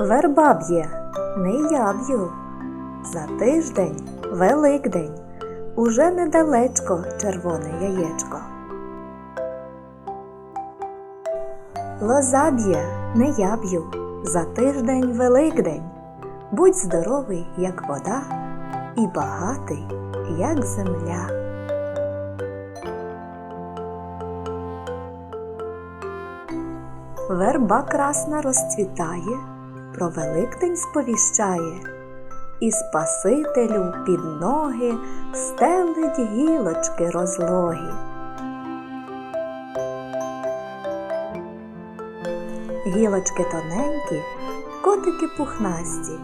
Верба б'є, не я б'ю. За тиждень Великдень, уже недалечко червоне яєчко. Лоза б'є, не я б'ю. За тиждень Великдень. Будь здоровий, як вода, і багатий, як земля. Верба красна розцвітає, про Великдень сповіщає, і Спасителю під ноги стелить гілочки розлогі. Гілочки тоненькі, котики пухнасті,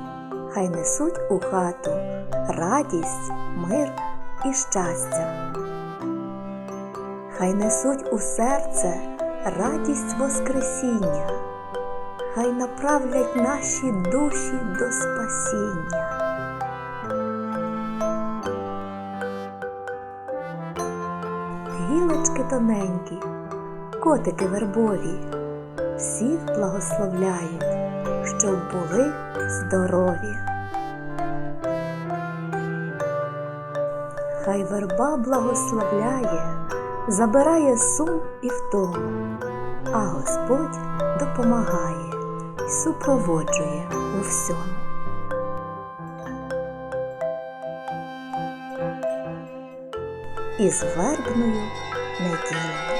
хай несуть у хату радість, мир і щастя. Хай несуть у серце радість Воскресіння, хай направлять наші душі до спасіння. Гілочки тоненькі, котики вербові, всіх благословляють, щоб були здорові. Хай верба благословляє, забирає сум і втому, а Господь допомагає супроводжує у всьому. Із вербною неділею.